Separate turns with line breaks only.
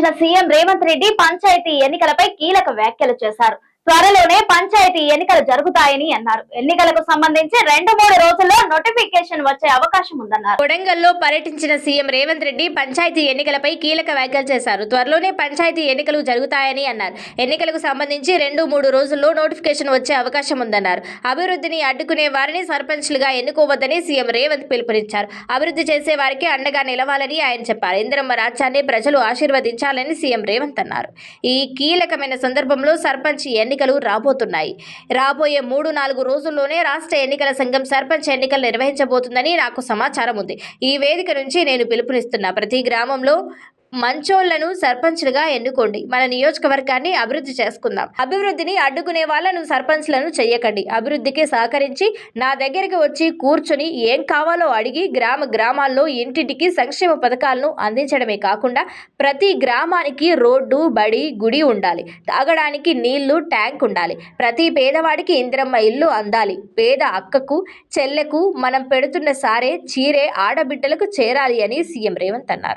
సంబంధించిన సీఎం రేవంత్ రెడ్డి పంచాయతీ ఎన్నికలపై కీలక వ్యాఖ్యలు చేశారు. త్వరలోనే పంచాయతీ ఎన్నికలు జరుగుతాయని అన్నారు. ఎన్నికలకు సంబంధించి రెండు మూడు రోజుల్లో నోటిఫికేషన్ వచ్చే అవకాశం ఉందన్నారు.
కొడంగల్లో పర్యటించిన సీఎం రేవంత్ రెడ్డి పంచాయతీ ఎన్నికలపై కీలక వ్యాఖ్యలు చేశారు. త్వరలోనే పంచాయతీ ఎన్నికలు జరుగుతాయని అన్నారు. ఎన్నికలకు సంబంధించి రెండు మూడు రోజుల్లో నోటిఫికేషన్ వచ్చే అవకాశం ఉందన్నారు. అభివృద్ధిని అడ్డుకునే వారిని సర్పంచ్లుగా ఎన్నుకోవద్దని సీఎం రేవంత్ పిలుపునిచ్చారు. అభివృద్ధి చేసే వారికి అండగా నిలవాలని ఆయన చెప్పారు. ఇందిరమ్మ రాజ్యాన్ని ప్రజలు ఆశీర్వదించాలని సీఎం రేవంత్ అన్నారు. ఈ కీలకమైన సందర్భంలో సర్పంచ్ ఎన్నికలు రాబోతున్నాయి. రాబోయే మూడు నాలుగు రోజుల్లోనే రాష్ట్ర ఎన్నికల సంఘం సర్పంచ్ ఎన్నికలు నిర్వహించబోతుందని నాకు సమాచారం ఉంది. ఈ వేదిక నుంచి నేను పిలుపునిస్తున్నా ప్రతి గ్రామంలో మంచోళ్ళను సర్పంచ్లుగా ఎన్నుకోండి. మన నియోజకవర్గాన్ని అభివృద్ధి చేసుకుందాం. అభివృద్ధిని అడ్డుకునే వాళ్ళను సర్పంచ్లను చెయ్యకండి. అభివృద్ధికి సహకరించి నా దగ్గరికి వచ్చి కూర్చొని ఏం కావాలో అడిగి గ్రామ గ్రామాల్లో ఇంటింటికి సంక్షేమ పథకాలను అందించడమే కాకుండా ప్రతి గ్రామానికి రోడ్డు బడి గుడి ఉండాలి. తాగడానికి నీళ్ళు ట్యాంక్ ఉండాలి. ప్రతి పేదవాడికి ఇందిరమ్మ ఇల్లు అందాలి. పేద అక్కకు చెల్లెకు మనం పెడుతున్న సారే చీరే ఆడబిడ్డలకు చేరాలి అని సీఎం రేవంత్ అన్నారు.